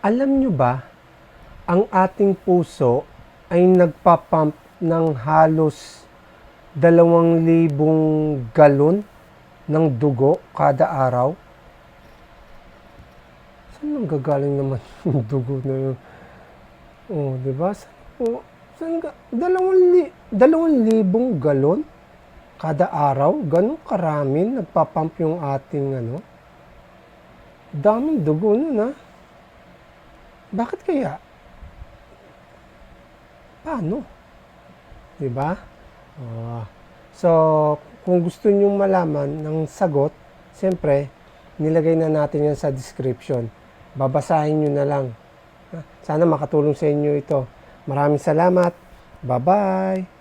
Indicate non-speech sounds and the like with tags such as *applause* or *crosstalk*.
Alam nyo ba, ang ating puso ay nagpapump ng halos 2,000 galon ng dugo kada araw? Saan nang gagaling naman *laughs* yung dugo na yun? Oh, di ba? Saan, oh, saan ga, dalawang, li, dalawang libong galon kada araw? Ganun karami nagpapump yung ating ano? Daming dugo nun ha? Bakit kaya? Paano? Di ba? Ah, so, kung gusto nyong malaman ng sagot, siyempre, nilagay na natin yan sa description. Babasahin nyo na lang. Ah, Sana makatulong sa inyo ito. Maraming salamat. Bye-bye.